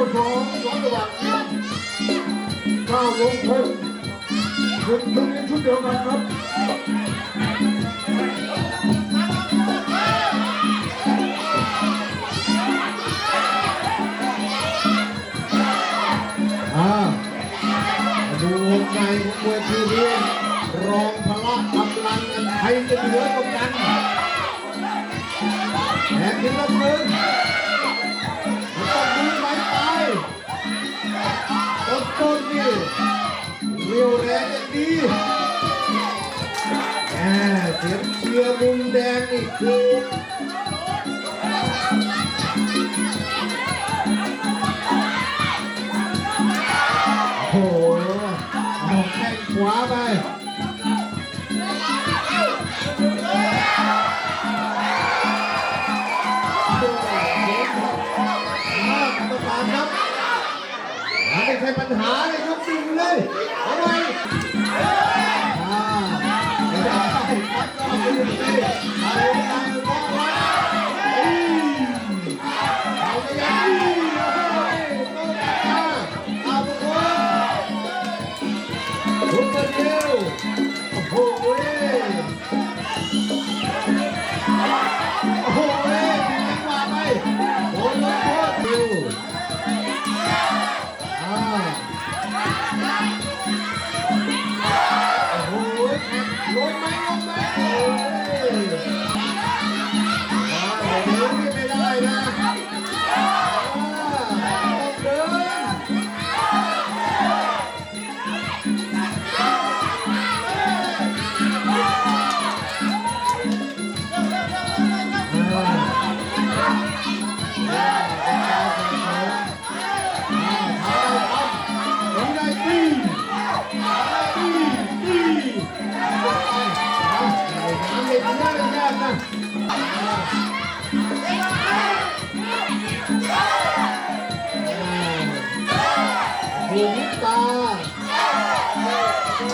สองสองจังหวะเก้าวงพลชุดชุดนี้ชุดเดียวกันครับดูในของมวยทีเรียนรองพละกำลังกันใครจะเหนือกว่ากันแหกขึ้นละมือมัน ต้นนี่เรียวแรงอย่างดีแหมเสียงเชียร์มุมแดงนี่คือโอ้โหเอาแข้งขวาไปโดนมากกรรมการครับ ใช่ปัญหาเลยครับดึงเลยเอาไว้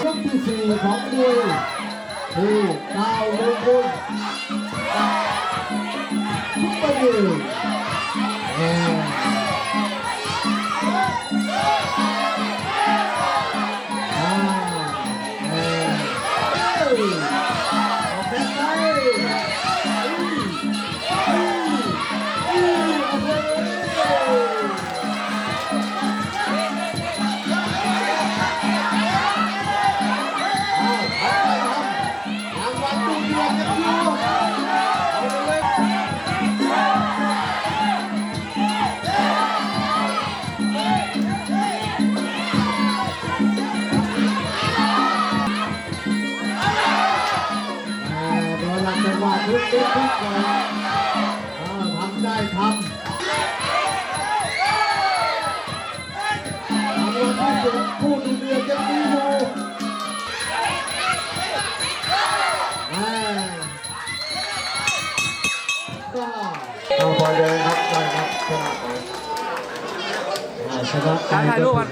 ยกที่สี่ของมวยคือดาวมงคลซุปเปอร์ยู วัลตู้เดือนกันอยู่เอาเลยอ่าโดนหลักจังหวะทุกทุกทุกก่อน เอาพอเลยครับได้ครับชนะไปอ่าชนะไปถ่ายรูปกัน